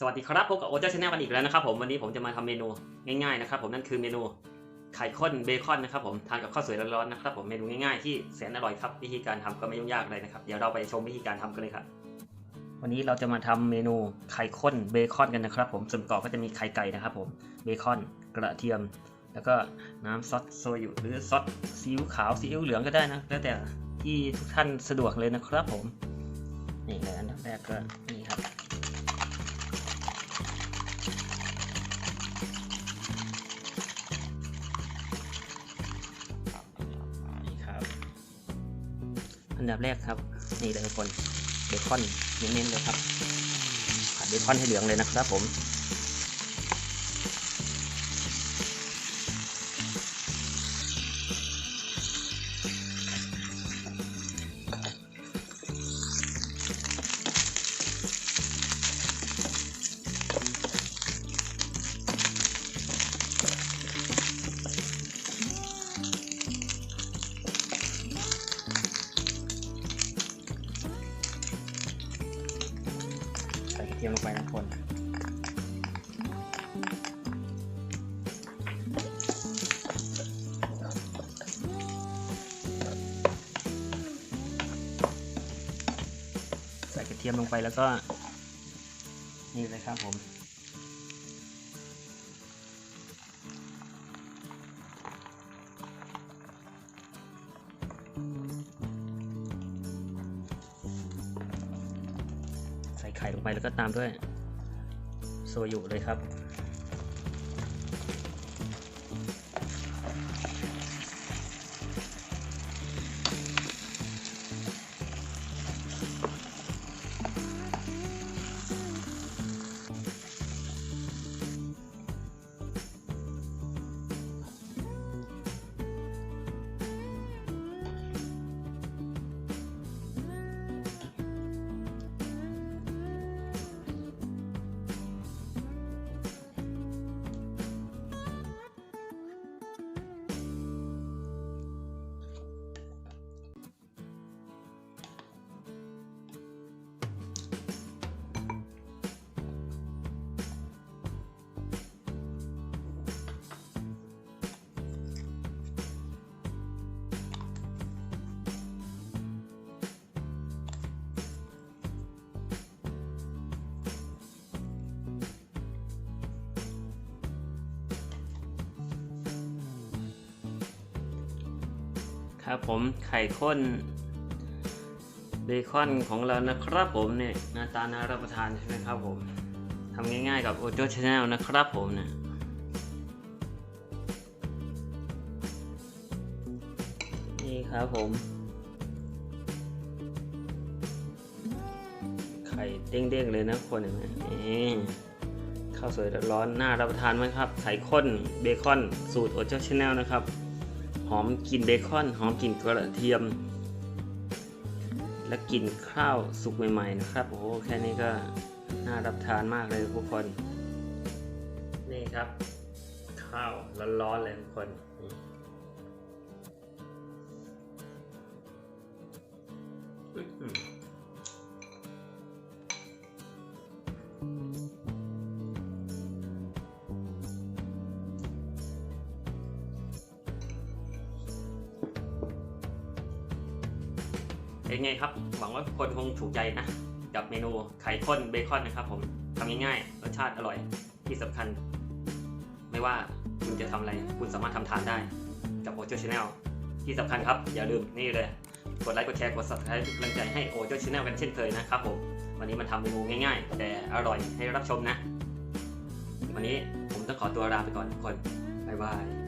สวัสดีครับพบกับโอเจ้าชาแนลกันอีกแล้วนะครับผมวันนี้ผมจะมาทำเมนูง่ายๆนะครับผมนั่นคือเมนูไข่ข้นเบคอนนะครับผมทานกับข้าวสวยร้อนๆนะครับผมเมนูง่ายๆที่แสนอร่อยครับวิธีการทำก็ไม่ยุ่งยากเลยนะครับเดี๋ยวเราไปชมวิธีการทำกันเลยครับวันนี้เราจะมาทำเมนูไข่ข้นเบคอนกันนะครับ ผมส่วนประกอบก็จะมีไข่ไก่นะครับผมเบคอนกระเทียม แล้วก็น้ำซอสโซยุหรือซอสซีอิ๊วขาวซีอิ๊วเหลืองก็ได้นะแล้วแต่ที่ทุกท่านสะดวกเลยนะครับผมนี่เลยอันดับแรกก็นี่ครับ อันดับแรกครับ นี่เลยทุกคนเบคอนเน้นๆเลยครับผัดเบคอนให้เหลืองเลยนะครับผม เทียมลงไปนะทุกคนใส่กระเทียมลงไปแล้วก็ นี่เลยครับผม ไข่ลงไปแล้วก็ตามด้วยโซยุเลยครับ ครับผมไข่ข้นเบคอนของเรานะครับผมเนี่ยหน้าตาน่ารับประทานใช่ไหมครับผมทำง่ายๆกับโอโจชาแนลนะครับผมเนี่ยนี่ครับผม ไข่เด้งๆเลยนะคนเห็นไหมนี่ข้าวสวยร้อนน่ารับประทานไหมครับไข่ข้นเบคอนสูตรโอโจชาแนลนะครับ หอมกลิ่นเบคอน หอมกลิ่นกระเทียม และกลิ่นข้าวสุกใหม่ๆนะครับ โอ้โหแค่นี้ก็น่ารับทานมากเลยทุกคน นี่ครับ ข้าวร้อนๆเลยทุกคนอืม เป็นไงครับ หวังว่าทุกคนคงถูกใจนะ กับเมนูไข่ข้นเบคอนนะครับผมทำง่ายๆรสชาติอร่อยที่สำคัญ ไม่ว่าคุณจะทำอะไร คุณสามารถทำทานได้กับโอโจชาแนลที่สำคัญครับ อย่าลืมนี่เลย กดไลค์กดแชร์กด subscribe เป็นกำลังใจให้โอโจชาแนลกันเช่นเคยนะครับผมวันนี้มาทำเมนูง่ายๆ แต่อร่อยให้รับชมนะ วันนี้ผมต้องขอตัวลาไปก่อนทุกคนบ๊ายบาย